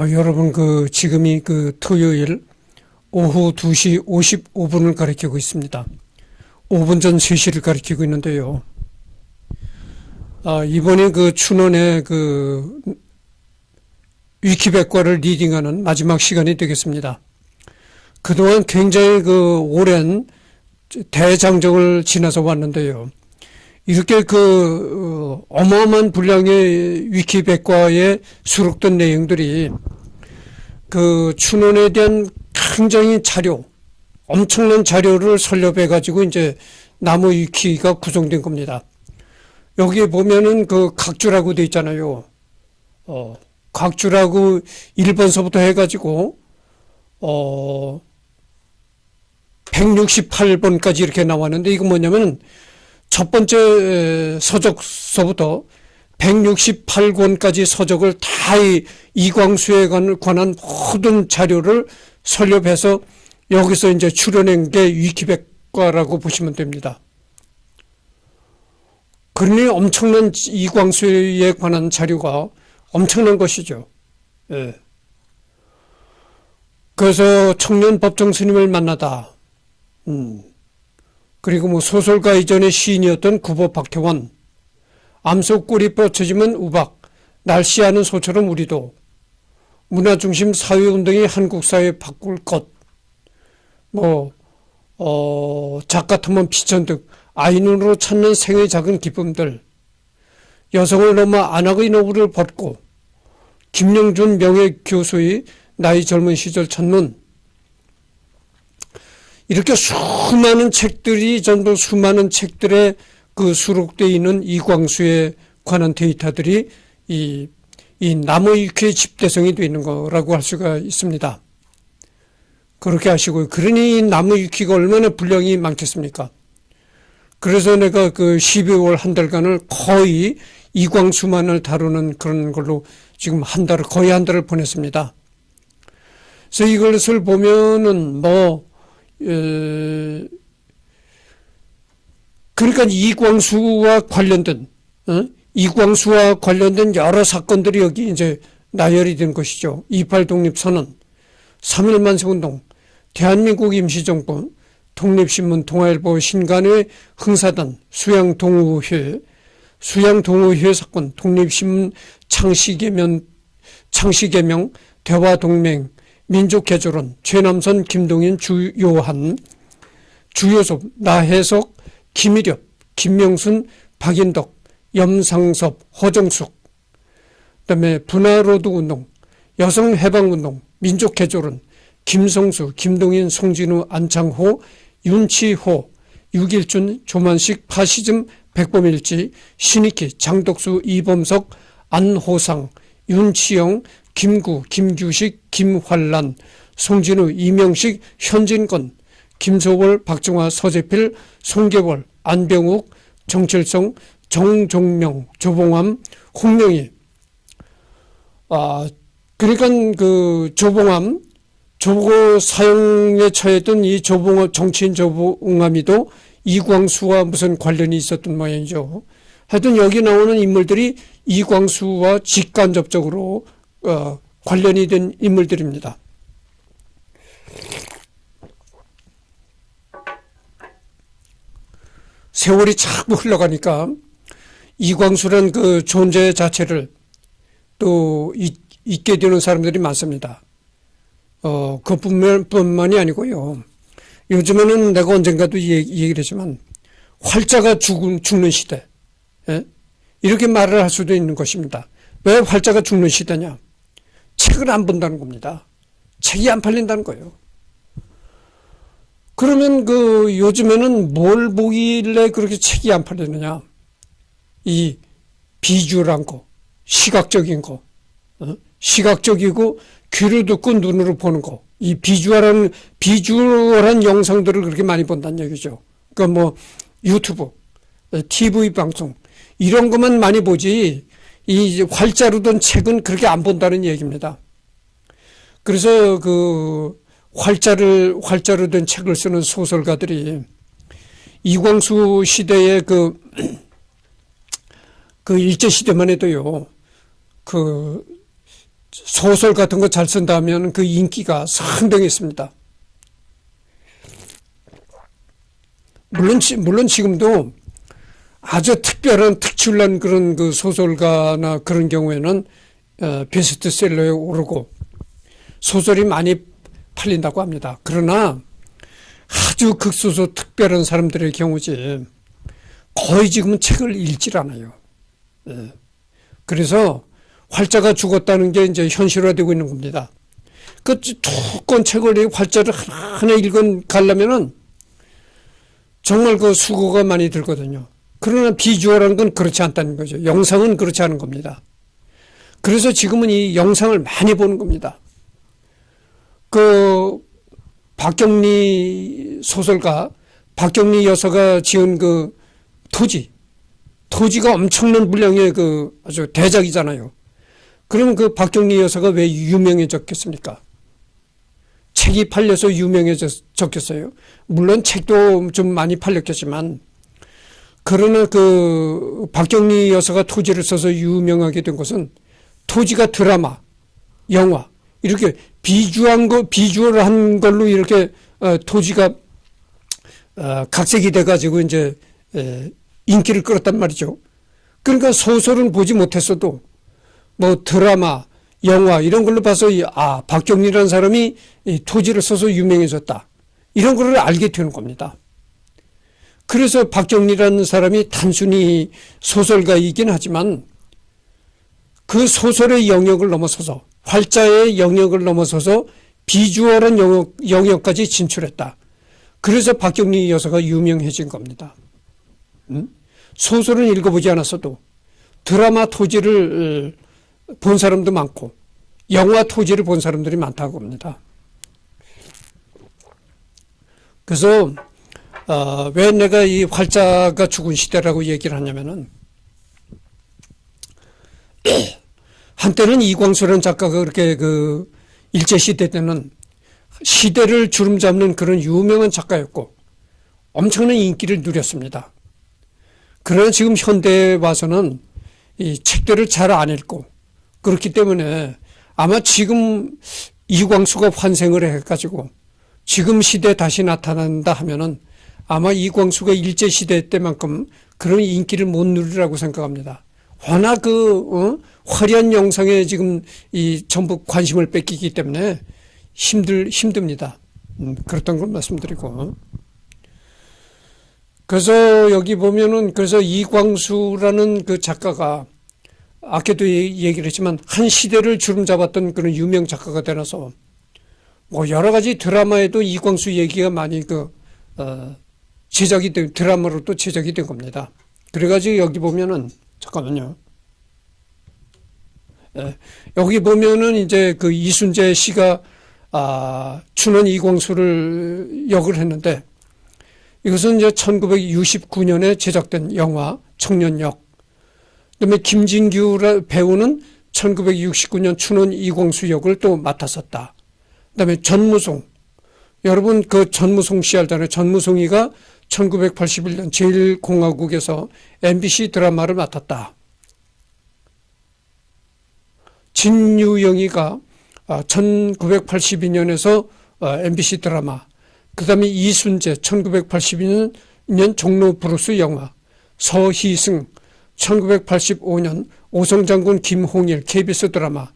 아, 여러분 그 지금이 그 토요일 오후 2시 55분을 가리키고 있습니다. 5분 전 3시를 가리키고 있는데요. 아, 이번에 그 춘원의 그 위키백과를 리딩하는 마지막 시간이 되겠습니다. 그동안 굉장히 그 오랜 대장정을 지나서 왔는데요. 이렇게 그 어, 어마어마한 분량의 위키백과에 수록된 내용들이 그 춘원에 대한 굉장히 자료, 엄청난 자료를 설립해 가지고 이제 나무 위키가 구성된 겁니다. 여기에 보면은 그 각주라고 돼 있잖아요. 어, 각주라고 1번서부터 해 가지고 어 168번까지 이렇게 나왔는데 이거 뭐냐면 첫 번째 서적서부터 168권까지 서적을 다이 이광수에 관- 관한 모든 자료를 설립해서 여기서 이제 출연한 게 위키백과라고 보시면 됩니다. 그러니 엄청난 이광수에 관한 자료가 엄청난 것이죠. 예. 그래서 청년 법정 스님을 만나다. 음. 그리고 뭐 소설가 이전의 시인이었던 구보 박태원, 암속 꿀이 뻗쳐지면 우박, 날씨하는 소처럼 우리도, 문화중심 사회운동이 한국 사회 바꿀 것, 뭐, 어, 작가 비천 등 아이눈으로 찾는 생의 작은 기쁨들, 여성을 넘어 안악의 노부를 벗고, 김영준 명예교수의 나이 젊은 시절 첫눈, 이렇게 수많은 책들이 전부 수많은 책들에 그 수록되어 있는 이광수에 관한 데이터들이 이, 이 나무위키의 집대성이 되어 있는 거라고 할 수가 있습니다. 그렇게 하시고요. 그러니 이 나무위키가 얼마나 분량이 많겠습니까? 그래서 내가 그 12월 한 달간을 거의 이광수만을 다루는 그런 걸로 지금 한 달을, 거의 한 달을 보냈습니다. 그래서 이것을 보면은 뭐, 에, 그러니까 이광수와 관련된 어? 이광수와 관련된 여러 사건들이 여기 이제 나열이 된 것이죠. 28 독립선언, 3.1 만세운동, 대한민국 임시정부, 독립신문, 동아일보, 신간회, 흥사단, 수양동우회, 수양동우회 사건, 독립신문 창시개명, 창시개명, 대화동맹, 민족개조론, 최남선, 김동인, 주요한, 주요섭, 나혜석, 김일엽, 김명순, 박인덕, 염상섭, 허정숙, 그다음에 분화로드 운동, 여성해방운동, 민족개조론, 김성수, 김동인, 송진우, 안창호, 윤치호, 유길준, 조만식, 파시즘, 백범일지, 신익희, 장덕수, 이범석, 안호상, 윤치영, 김구, 김규식, 김환란, 송진우, 이명식, 현진건, 김소월, 박정화, 서재필, 송계월, 안병욱, 정철성, 정종명, 조봉암, 홍명희. 아, 그러니까 그 조봉암, 조보 사형에 처했던 이 조봉암, 정치인 조봉암이도 이광수와 무슨 관련이 있었던 모양이죠. 하여튼 여기 나오는 인물들이 이광수와 직간접적으로 어, 관련이 된 인물들입니다. 세월이 자꾸 흘러가니까 이광수란 그 존재 자체를 또 잊, 잊게 되는 사람들이 많습니다. 어, 그뿐만이 아니고요. 요즘에는 내가 언젠가도 이 얘기- 이 얘기를 했지만 활자가 죽은, 죽는 시대. 예? 이렇게 말을 할 수도 있는 것입니다. 왜 활자가 죽는 시대냐? 책을 안 본다는 겁니다. 책이 안 팔린다는 거예요. 그러면 그 요즘에는 뭘 보길래 그렇게 책이 안 팔리느냐? 이 비주얼한 거, 시각적인 거, 어? 시각적이고 귀를 듣고 눈으로 보는 거, 이 비주얼한 비주얼한 영상들을 그렇게 많이 본다는 얘기죠. 그러니까 뭐 유튜브, TV 방송 이런 것만 많이 보지 이 활자로 된 책은 그렇게 안 본다는 얘기입니다. 그래서 그 활자를 활자로 된 책을 쓰는 소설가들이 이광수 시대의 그, 그 일제 시대만 해도요. 그 소설 같은 거 잘 쓴다면 그 인기가 상당했습니다. 물론 지- 물론 지금도 아주 특별한 특출난 그런 그 소설가나 그런 경우에는 어, 베스트셀러에 오르고 소설이 많이 팔린다고 합니다. 그러나 아주 극소수 특별한 사람들의 경우지 거의 지금은 책을 읽질 않아요. 예. 그래서 활자가 죽었다는 게 이제 현실화되고 있는 겁니다. 그 두권 책을 이 활자를 하나하나 읽은 가려면은 정말 그 수고가 많이 들거든요. 그러나 비주얼한 건 그렇지 않다는 거죠. 영상은 그렇지 않은 겁니다. 그래서 지금은 이 영상을 많이 보는 겁니다. 그 박경리 소설가 박경리 여사가 지은 그 토지 토지가 엄청난 분량의 그 아주 대작이잖아요. 그럼 그 박경리 여사가 왜 유명해졌겠습니까? 책이 팔려서 유명해졌겠어요. 물론 책도 좀 많이 팔렸겠지만 그러나 그 박경리 여사가 토지를 써서 유명하게 된 것은 토지가 드라마, 영화 이렇게 비주한 거 비주얼한 걸로 이렇게 어, 토지가 어, 각색이 돼가지고 이제 에, 인기를 끌었단 말이죠. 그러니까 소설은 보지 못했어도 뭐 드라마, 영화 이런 걸로 봐서 이, 아 박경리라는 사람이 이 토지를 써서 유명해졌다 이런 거를 알게 되는 겁니다. 그래서 박경리라는 사람이 단순히 소설가이긴 하지만 그 소설의 영역을 넘어서서 활자의 영역을 넘어서서 비주얼한 영역, 영역까지 진출했다. 그래서 박경리 여사가 유명해진 겁니다. 음? 소설은 읽어보지 않았어도 드라마 토지를 어, 본 사람도 많고 영화 토지를 본 사람들이 많다고 합니다. 그래서 어, 왜 내가 이 활자가 죽은 시대라고 얘기를 하냐면은 한때는 이광수라는 작가가 그렇게 그 일제 시대 때는 시대를 주름 잡는 그런 유명한 작가였고 엄청난 인기를 누렸습니다. 그러나 지금 현대에 와서는 이 책들을 잘 안 읽고 그렇기 때문에 아마 지금 이광수가 환생을 해가지고 지금 시대에 다시 나타난다 하면은 아마 이광수가 일제시대 때만큼 그런 인기를 못 누리라고 생각합니다. 워낙 그, 어? 화려한 영상에 지금 이 전부 관심을 뺏기기 때문에 힘들, 힘듭니다. 음, 그렇던 걸 말씀드리고. 그래서 여기 보면은 그래서 이광수라는 그 작가가 아까도 얘- 얘기를 했지만 한 시대를 주름 잡았던 그런 유명 작가가 되어서 뭐 여러 가지 드라마에도 이광수 얘기가 많이 그, 어, 제작이 된, 드라마로 또 제작이 된 겁니다. 그래가지고 여기 보면은 잠깐만요. 예, 여기 보면은 이제 그 이순재 씨가 아, 춘원 이광수를 역을 했는데 이것은 이제 1969년에 제작된 영화 청년역. 그다음에 김진규 배우는 1969년 춘원 이광수 역을 또 맡았었다. 그다음에 전무송. 여러분 그 전무송 씨 알잖아요. 전무송이가 1981년 제1공화국에서 MBC 드라마를 맡았다. 진유영이가 1982년에서 MBC 드라마, 그 다음에 이순재 1982년 종로 브루스 영화, 서희승 1985년 오성장군 김홍일 KBS 드라마,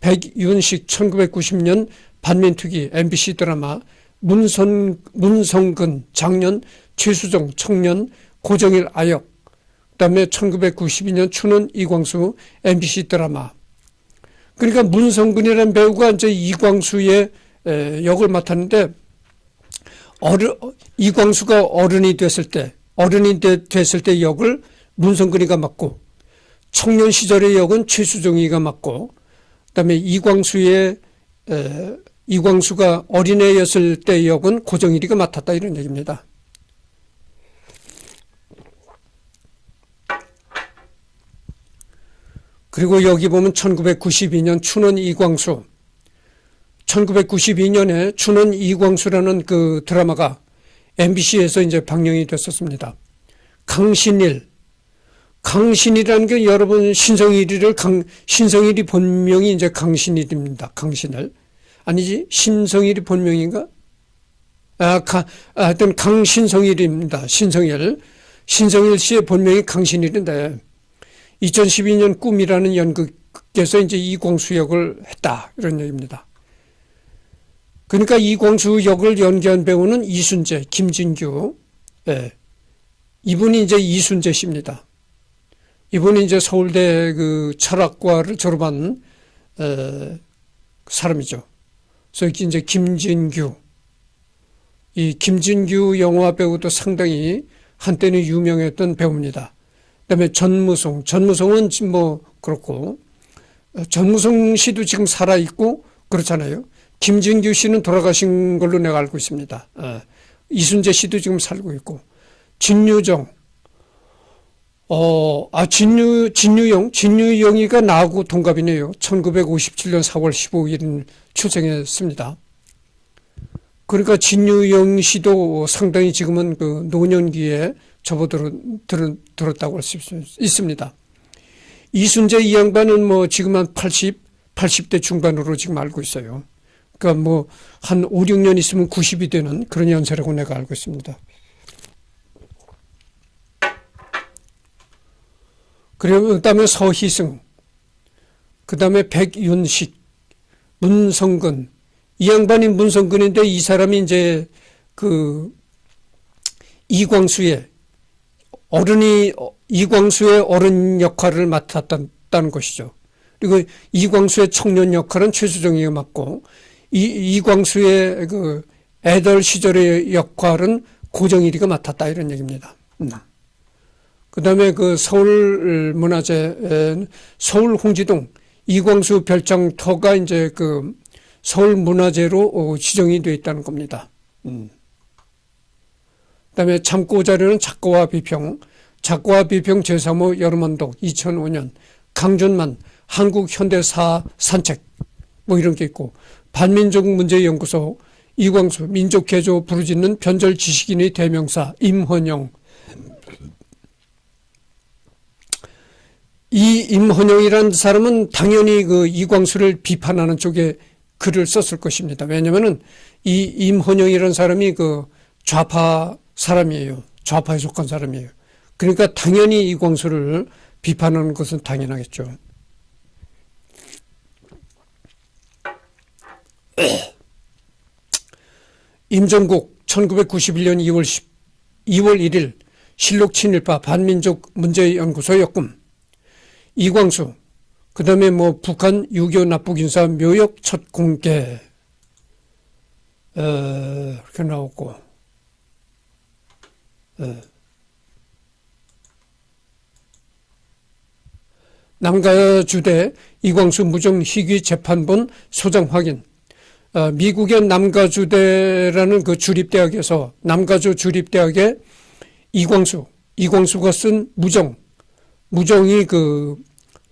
백윤식 1990년 반민특위 MBC 드라마, 문선, 문성근 작년 최수정 청년 고정일 아역 그 다음에 1992년 춘원 이광수 MBC 드라마 그러니까 문성근이라는 배우가 이제 이광수의 에, 역을 맡았는데 어른 이광수가 어른이 됐을 때 어른이 되- 됐을 때 역을 문성근이가 맡고 청년 시절의 역은 최수정이가 맡고 그다음에 이광수의 에, 이광수가 어린애였을 때 역은 고정일이가 맡았다 이런 얘기입니다. 그리고 여기 보면 1992년 춘원 이광수 1992년에 춘원 이광수라는 그 드라마가 MBC에서 이제 방영이 됐었습니다. 강신일 강신이라는 게 여러분 신성일이를 강, 신성일이 본명이 이제 강신일입니다. 강신을. 아니지? 신성일이 본명인가? 아, 가, 아, 하여튼 강신성일입니다. 신성일. 신성일 씨의 본명이 강신일인데 2012년 꿈이라는 연극에서 이제 이광수 역을 했다. 이런 얘기입니다. 그러니까 이광수 역을 연기한 배우는 이순재, 김진규. 예. 이분이 이제 이순재 씨입니다. 이분이 이제 서울대 그 철학과를 졸업한 에, 사람이죠. 그래서 이제 김진규 이 김진규 영화 배우도 상당히 한때는 유명했던 배우입니다. 그다음에 전무송 전무송은 뭐 그렇고 어, 전무송 씨도 지금 살아 있고 그렇잖아요. 김진규 씨는 돌아가신 걸로 내가 알고 있습니다. 어, 이순재 씨도 지금 살고 있고 진유정 어, 아, 진유, 진유영, 진유영이가 나하고 동갑이네요. 1957년 4월 15일 출생했습니다. 그러니까 진유영 씨도 상당히 지금은 그 노년기에 접어들었다고 할 수 있습니다. 이순재 이 양반은 뭐 지금 한 80, 80대 중반으로 지금 알고 있어요. 그러니까 뭐 한 5, 6년 있으면 90이 되는 그런 연세라고 내가 알고 있습니다. 그리고 그다음에 서희승, 그다음에 백윤식, 문성근 이 양반이 문성근인데 이 사람이 이제 그 이광수의 어른이 이광수의 어른 역할을 맡았다는 것이죠. 그리고 이광수의 청년 역할은 최수정이가 맡고 이 이광수의 그 애들 시절의 역할은 고정일이가 맡았다 이런 얘기입니다. 음. 그 다음에 그 서울 문화재 서울 홍지동 이광수 별장터가 이제 그 서울 문화재로 어, 지정이 되어 있다는 겁니다. 음. 그다음에 참고 자료는 작가와 비평, 작가와 비평 제3호 여름언덕 2005년 강준만 한국 현대사 산책 뭐 이런 게 있고 반민족 문제 연구소 이광수 민족개조 부르짖는 변절 지식인의 대명사 임헌영 이 임헌영이라는 사람은 당연히 그 이광수를 비판하는 쪽에 글을 썼을 것입니다. 왜냐면은 이 임헌영이라는 사람이 그 좌파 사람이에요. 좌파에 속한 사람이에요. 그러니까 당연히 이광수를 비판하는 것은 당연하겠죠. 임정국 1991년 2월 10, 2월 1일 실록 친일파 반민족 문제연구소 역금 이광수, 그 다음에 뭐 북한 6.25 납북인사 묘역 첫 공개, 어, 이렇게 나오고, 어. 남가주대 이광수 무정 희귀 재판본 소장 확인. 어, 미국의 남가주대라는 그 주립대학에서 남가주 주립대학에 이광수, 이광수가 쓴 무정, 무정이 그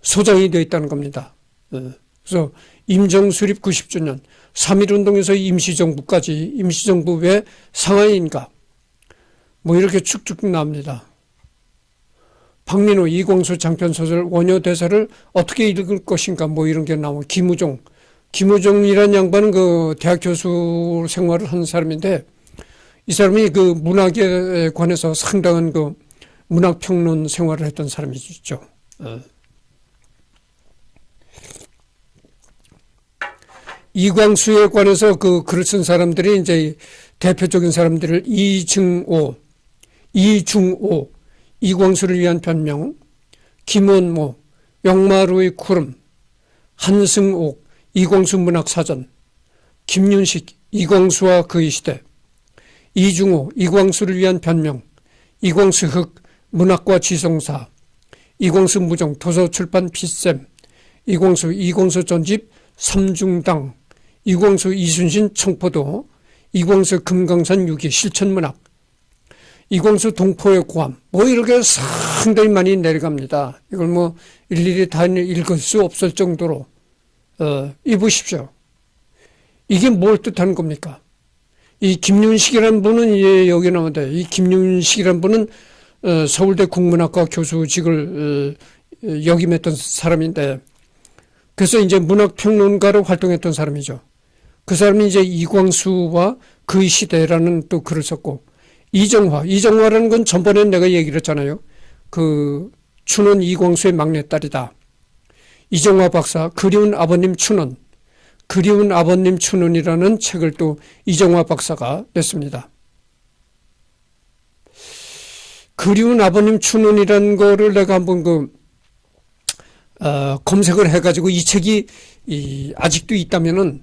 소장이 되어 있다는 겁니다. 예. 그래서 임정수립 90주년, 3.1운동에서 임시정부까지 임시정부 왜 상하이인가 뭐 이렇게 쭉쭉 나옵니다. 박민호, 이광수 장편 소설 원효 대사를 어떻게 읽을 것인가 뭐 이런 게 나오고 김우종, 김우종이라는 양반은 그 대학 교수 생활을 한 사람인데 이 사람이 그 문학에 관해서 상당한 그 문학 평론 생활을 했던 사람이죠. 어. 이광수에 관해서 그 글을 쓴 사람들이 이제 대표적인 사람들을 이증오, 이중오, 이광수를 위한 변명, 김원모, 영마루의 구름, 한승옥, 이광수 문학사전, 김윤식, 이광수와 그의 시대, 이중호, 이광수를 위한 변명, 이광수 흑, 문학과 지성사, 이광수 무정, 도서출판 피쌤, 이광수, 이광수 전집, 삼중당, 이광수 이순신 청포도, 이광수 금강산 유기 실천문학, 이광수 동포의 고함, 뭐 이렇게 상당히 많이 내려갑니다. 이걸 뭐 일일이 다 읽을 수 없을 정도로, 어, 입으십시오. 이게 뭘 뜻하는 겁니까? 이 김윤식이라는 분은 예, 여기 나오는데, 이 김윤식이라는 분은 어, 서울대 국문학과 교수직을 어, 어, 역임했던 사람인데 그래서 이제 문학평론가로 활동했던 사람이죠. 그 사람이 이제 이광수와 그의 시대라는 또 글을 썼고 이정화, 이정화라는 건 전번에 내가 얘기를 했잖아요. 그 춘원 이광수의 막내딸이다. 이정화 박사, 그리운 아버님 춘원, 그리운 아버님 춘원이라는 책을 또 이정화 박사가 냈습니다. 그리운 아버님 춘원이라는 거를 내가 한번 그, 어, 검색을 해가지고 이 책이 이, 아직도 있다면은,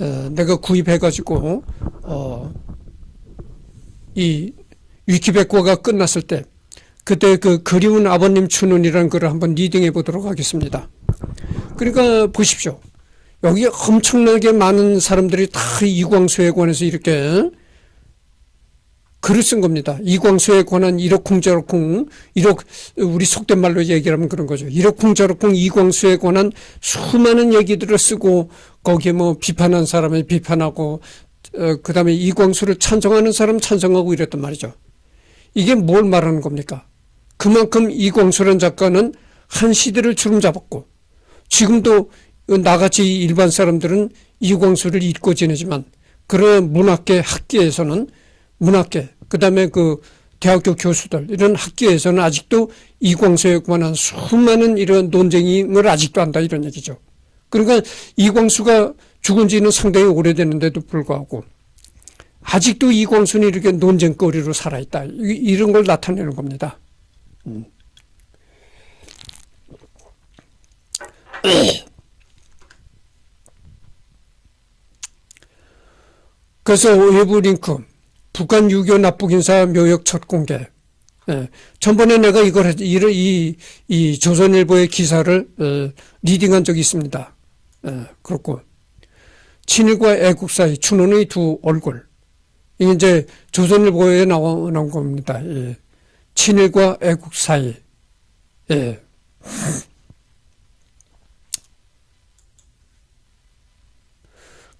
어, 내가 구입해가지고, 어, 이 위키백과가 끝났을 때, 그때 그 그리운 아버님 춘원이라는 거를 한번 리딩해 보도록 하겠습니다. 그러니까 보십시오. 여기 엄청나게 많은 사람들이 다 이광수에 관해서 이렇게 글을 쓴 겁니다. 이광수에 관한 이러쿵저러쿵, 이러, 우리 속된 말로 얘기하면 그런 거죠. 이러쿵저러쿵 이광수에 관한 수많은 얘기들을 쓰고 거기에 뭐 비판한 사람을 비판하고 어, 그 다음에 이광수를 찬성하는 사람 찬성하고 이랬단 말이죠. 이게 뭘 말하는 겁니까? 그만큼 이광수라는 작가는 한 시대를 주름 잡았고 지금도 나같이 일반 사람들은 이광수를 잊고 지내지만 그런 문학계 학계에서는 문학계 그 다음에 그 대학교 교수들 이런 학계에서는 아직도 이광수에 관한 수많은 이런 논쟁을 아직도 한다 이런 얘기죠. 그러니까 이광수가 죽은 지는 상당히 오래됐는데도 불구하고 아직도 이광수는 이렇게 논쟁거리로 살아있다. 이- 이런 걸 나타내는 겁니다. 음. 그래서 외부 링크 북한 유교 납북인사 묘역 첫 공개. 예. 전번에 내가 이걸 했, 이, 이, 이 조선일보의 기사를 어, 리딩한 적이 있습니다. 예, 그렇고 친일과 애국 사이 춘원의 두 얼굴. 이게 이제 조선일보에 나온 겁니다. 예. 친일과 애국 사이. 예.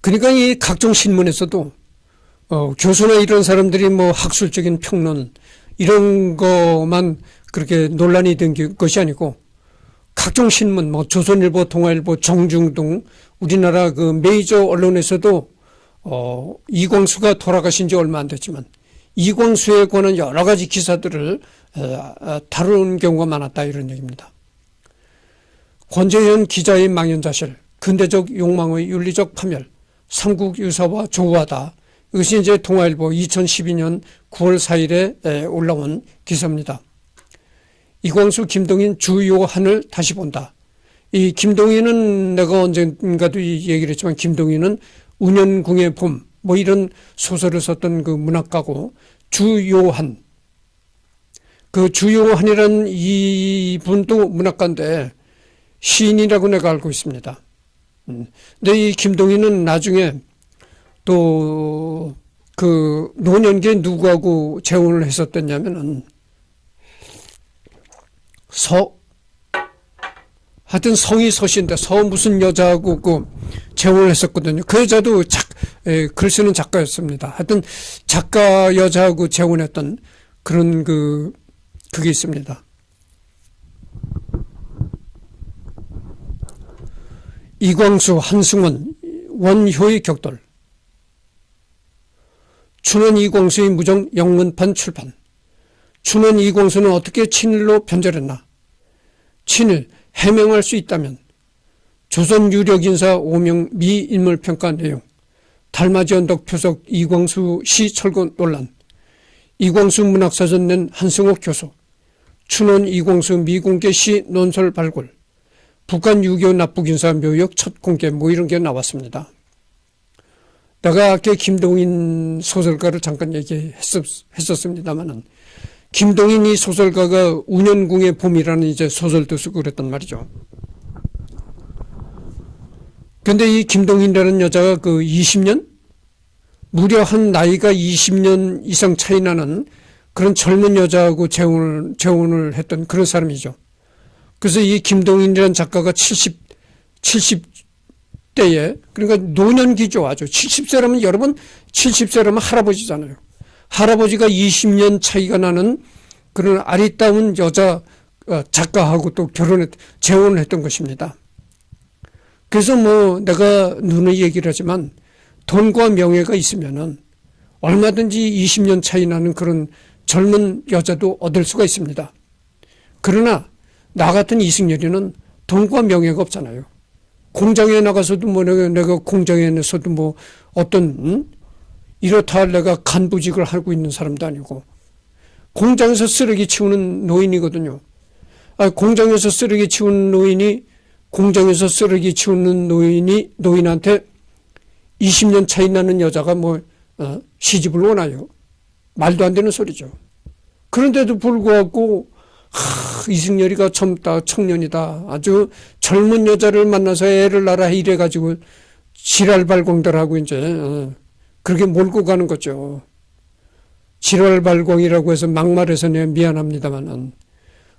그러니까 이 각종 신문에서도 어, 교수나 이런 사람들이 뭐 학술적인 평론 이런 거만 그렇게 논란이 된 게- 것이 아니고 각종 신문 뭐 조선일보, 동아일보, 정중동 우리나라 그 메이저 언론에서도 어, 이광수가 돌아가신 지 얼마 안 됐지만 이광수에 관한 여러 가지 기사들을 어, 어, 다루는 경우가 많았다 이런 얘기입니다. 권재현 기자의 망연자실, 근대적 욕망의 윤리적 파멸, 삼국 유사와 조화다. 이것이 이제 동아일보 2012년 9월 4일에 올라온 기사입니다. 이광수, 김동인 주요 한을 다시 본다. 이 김동인은 내가 언젠가도 이 얘기를 했지만 김동인은 운현궁의 봄, 뭐 이런 소설을 썼던 그 문학가고 주요한, 그 주요한이라는 이분도 문학가인데 시인이라고 내가 알고 있습니다. 음. 근데 이 김동인은 나중에 또 그 노년기에 누구하고 재혼을 했었댔냐면은 서 하여튼 성이 서신데 서 무슨 여자하고 그 재혼을 했었거든요. 그 여자도 작, 에, 글 쓰는 작가였습니다. 하여튼 작가 여자하고 재혼했던 그런 그 그게 있습니다. 이광수, 한승원, 원효의 격돌. 춘원 이광수의 무정 영문판 출판. 춘원 이광수는 어떻게 친일로 변절했나? 친일 해명할 수 있다면 조선 유력 인사 5명 미 인물 평가 내용, 달맞이 언덕 표석 이광수 시 철거 논란, 이광수 문학사전 낸 한승옥 교수, 춘원 이광수 미공개 시 논설 발굴, 북한 유교 납북인사 묘역 첫 공개 뭐 이런 게 나왔습니다. 내가 아까 김동인 소설가를 잠깐 얘기했었습니다만은 김동인 이 소설가가 운현궁의 봄이라는 이제 소설도 쓰고 그랬단 말이죠. 근데 이 김동인이라는 여자가 그 20년? 무려 한 나이가 20년 이상 차이 나는 그런 젊은 여자하고 재혼을, 재혼을 했던 그런 사람이죠. 그래서 이 김동인이라는 작가가 70, 70대에, 그러니까 노년기죠. 아주. 70세라면 여러분, 70세라면 할아버지잖아요. 할아버지가 20년 차이가 나는 그런 아리따운 여자 어, 작가하고 또 결혼했, 재혼을 했던 것입니다. 그래서 뭐 내가 누누이 얘기를 하지만 돈과 명예가 있으면은 얼마든지 20년 차이 나는 그런 젊은 여자도 얻을 수가 있습니다. 그러나 나 같은 이승열이는 돈과 명예가 없잖아요. 공장에 나가서도 뭐 내가, 공장에서도 뭐 어떤 음? 이렇다 할 내가 간부직을 하고 있는 사람도 아니고 공장에서 쓰레기 치우는 노인이거든요. 아, 공장에서 쓰레기 치우는 노인이 공장에서 쓰레기 치우는 노인이 노인한테 20년 차이 나는 여자가 뭐 어, 시집을 원하요. 말도 안 되는 소리죠. 그런데도 불구하고 하, 이승열이가 젊다 청년이다 아주 젊은 여자를 만나서 애를 낳아 이래 가지고 지랄발광들하고 이제 어, 그렇게 몰고 가는 거죠. 지랄발광이라고 해서 막말해서 내가 미안합니다만은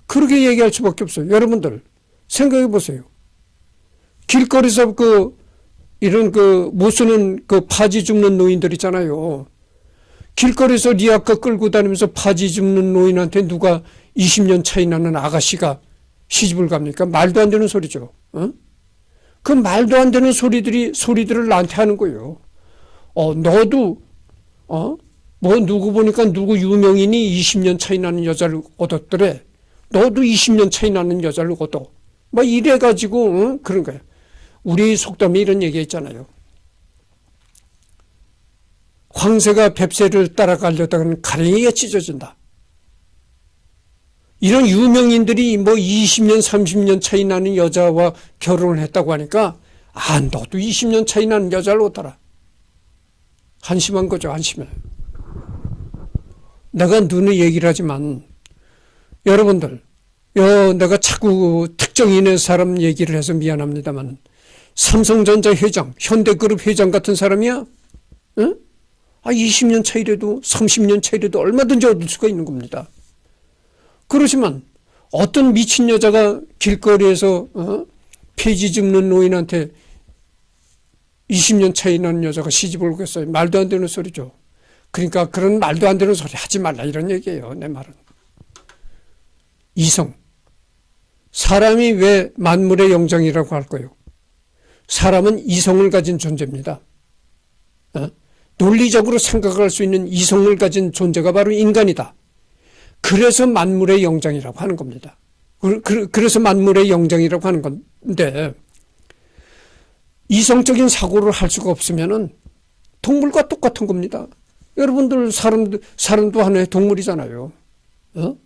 그렇게 얘기할 수밖에 없어요. 여러분들 생각해 보세요. 길거리에서 그 이런 그 못 쓰는 그 파지 줍는 노인들 있잖아요. 길거리에서 리아카 끌고 다니면서 파지 줍는 노인한테 누가 20년 차이 나는 아가씨가 시집을 갑니까? 말도 안 되는 소리죠. 어? 그 말도 안 되는 소리들이 소리들을 나한테 하는 거예요. 어, 너도 어? 뭐 누구 보니까 누구 유명인이 20년 차이 나는 여자를 얻었더래. 너도 20년 차이 나는 여자를 얻어. 뭐 이래 가지고 어? 그런 거야. 우리 속담에 이런 얘기 있잖아요. 황새가 뱁새를 따라가려다가는 가랭이가 찢어진다. 이런 유명인들이 뭐 20년, 30년 차이 나는 여자와 결혼을 했다고 하니까 아, 너도 20년 차이 나는 여자를 얻어라. 한심한 거죠, 한심해. 내가 눈에 얘기를 하지만 여러분들, 여, 내가 자꾸 특정인의 사람 얘기를 해서 미안합니다만 삼성전자 회장, 현대그룹 회장 같은 사람이야? 응? 아, 20년 차이라도 30년 차이라도 얼마든지 얻을 수가 있는 겁니다. 그렇지만 어떤 미친 여자가 길거리에서 어? 폐지 줍는 노인한테 20년 차이 나는 여자가 시집을 오겠어요. 말도 안 되는 소리죠. 그러니까 그런 말도 안 되는 소리 하지 말라 이런 얘기예요. 내 말은. 이성. 사람이 왜 만물의 영장이라고 할까요? 사람은 이성을 가진 존재입니다. 어? 논리적으로 생각할 수 있는 이성을 가진 존재가 바로 인간이다. 그래서 만물의 영장이라고 하는 겁니다. 그래서 만물의 영장이라고 하는 건데, 이성적인 사고를 할 수가 없으면은 동물과 똑같은 겁니다. 여러분들 사람도 사람도 하나의 동물이잖아요. 어?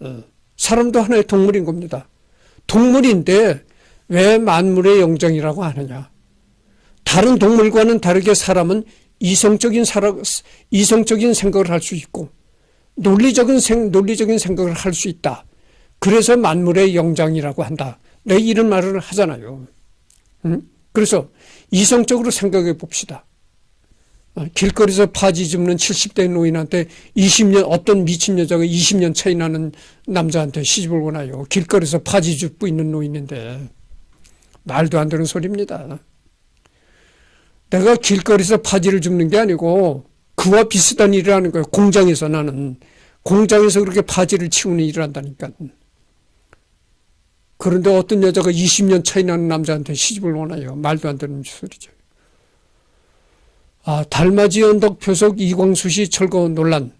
어. 사람도 하나의 동물인 겁니다. 동물인데 왜 만물의 영장이라고 하느냐? 다른 동물과는 다르게 사람은 이성적인 사라, 이성적인 생각을 할 수 있고 논리적인 생, 논리적인 생각을 할 수 있다. 그래서 만물의 영장이라고 한다. 내 이런 말을 하잖아요. 응? 그래서 이성적으로 생각해 봅시다. 어, 길거리에서 파지 줍는 70대 노인한테 20년, 어떤 미친 여자가 20년 차이 나는 남자한테 시집을 원하요. 길거리에서 파지 줍고 있는 노인인데. 말도 안 되는 소리입니다. 내가 길거리에서 파지를 줍는 게 아니고 그와 비슷한 일을 하는 거예요. 공장에서 나는. 공장에서 그렇게 파지를 치우는 일을 한다니까. 그런데 어떤 여자가 20년 차이 나는 남자한테 시집을 원해요. 말도 안 되는 소리죠. 아, 달맞이 언덕 표석 이광수 씨 철거 논란.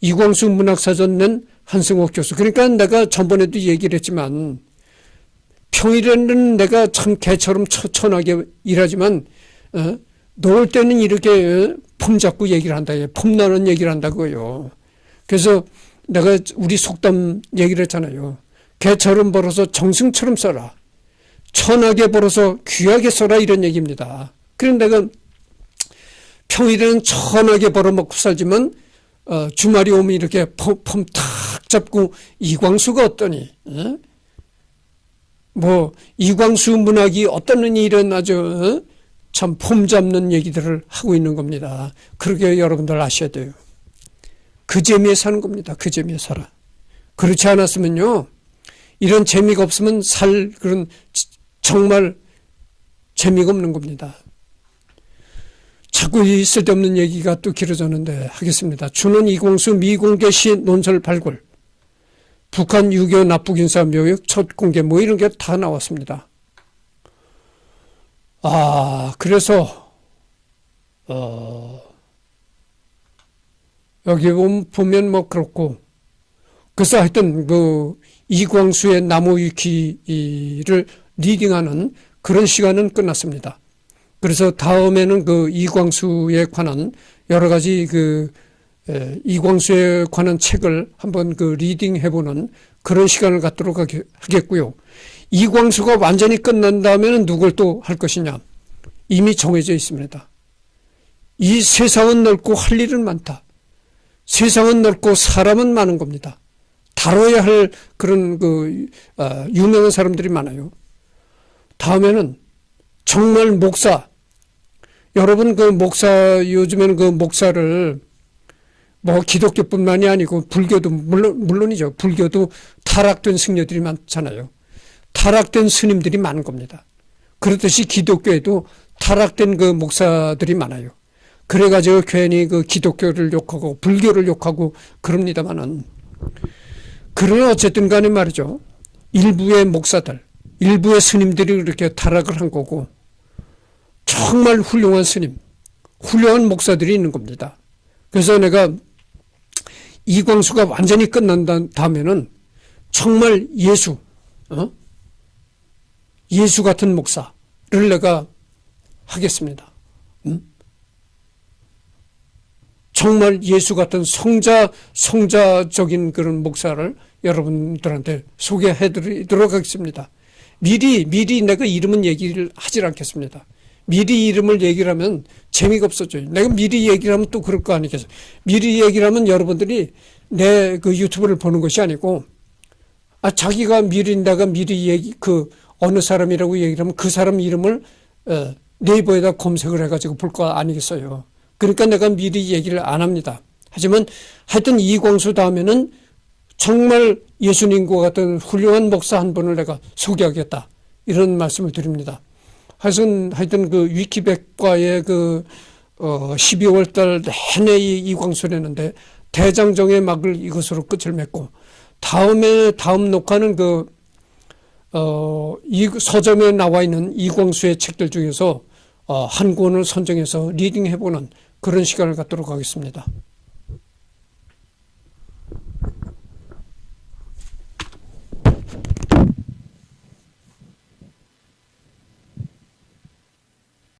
이광수 문학사전 낸 한승옥 교수. 그러니까 내가 전번에도 얘기를 했지만 평일에는 내가 참 개처럼 천하게 일하지만 어? 놀 때는 이렇게 어? 폼 잡고 얘기를 한다. 폼 나는 얘기를 한다고요. 그래서 내가 우리 속담 얘기를 했잖아요. 개처럼 벌어서 정승처럼 써라. 천하게 벌어서 귀하게 써라 이런 얘기입니다. 그럼 내가 평일에는 천하게 벌어먹고 살지만 어, 주말이 오면 이렇게 폼탁 잡고 이광수가 어떠니? 어? 뭐 이광수 문학이 어떤 이런 아주 어? 참폼 잡는 얘기들을 하고 있는 겁니다. 그렇게 여러분들 아셔야 돼요. 그 재미에 사는 겁니다. 그 재미에 살아. 그렇지 않았으면요. 이런 재미가 없으면 살 그런 정말 재미가 없는 겁니다. 자꾸 이 쓸데없는 얘기가 또 길어졌는데 하겠습니다. 주는 이공수 미공개 시 논설 발굴. 북한 유교 납북인사 묘역 첫 공개 뭐 이런 게 다 나왔습니다. 아, 그래서, 어, 여기 보면 뭐 그렇고, 그래서 하여튼 그 이광수의 나무 위키를 리딩하는 그런 시간은 끝났습니다. 그래서 다음에는 그 이광수에 관한 여러 가지 그 에, 이광수에 관한 책을 한번 그 리딩 해보는 그런 시간을 갖도록 하겠고요. 이광수가 완전히 끝난 다음에는 누굴 또 할 것이냐. 이미 정해져 있습니다. 이 세상은 넓고 할 일은 많다. 세상은 넓고 사람은 많은 겁니다. 다뤄야 할 그런 그 아, 유명한 사람들이 많아요. 다음에는 정말 목사. 여러분 그 목사 요즘에는 그 목사를 뭐 기독교뿐만이 아니고 불교도 물론 물론이죠. 불교도 타락된 승려들이 많잖아요. 타락된 스님들이 많은 겁니다. 그렇듯이 기독교에도 타락된 그 목사들이 많아요. 그래가지고 괜히 그 기독교를 욕하고 불교를 욕하고 그럽니다만은 그러나 어쨌든 간에 말이죠. 일부의 목사들, 일부의 스님들이 그렇게 타락을 한 거고 정말 훌륭한 스님, 훌륭한 목사들이 있는 겁니다. 그래서 내가 이광수가 완전히 끝난 다- 다음에는 정말 예수, 어? 예수 같은 목사를 내가 하겠습니다. 음? 정말 예수 같은 성자, 성자적인 그런 목사를 여러분들한테 소개해 드리도록 하겠습니다. 미리, 미리 내가 이름은 얘기를 하질 않겠습니다. 미리 이름을 얘기를 하면 재미가 없어져요. 내가 미리 얘기를 하면 또 그럴 거 아니겠어요. 미리 얘기를 하면 여러분들이 내 그 유튜브를 보는 것이 아니고, 아, 자기가 미리, 내가 미리 얘기, 그, 어느 사람이라고 얘기를 하면 그 사람 이름을, 어, 네이버에다 검색을 해가지고 볼 거 아니겠어요. 그러니까 내가 미리 얘기를 안 합니다. 하지만 하여튼 이광수 다음에는 정말 예수님과 같은 훌륭한 목사 한 분을 내가 소개하겠다. 이런 말씀을 드립니다. 하여튼, 하여튼 그 위키백과의 그, 어, 12월 달 내내 이 이광수를 했는데 대장정의 막을 이것으로 끝을 맺고 다음에, 다음 녹화는 그, 어, 이 서점에 나와 있는 이광수의 책들 중에서 어, 한 권을 선정해서 리딩해보는 그런 시간을 갖도록 하겠습니다.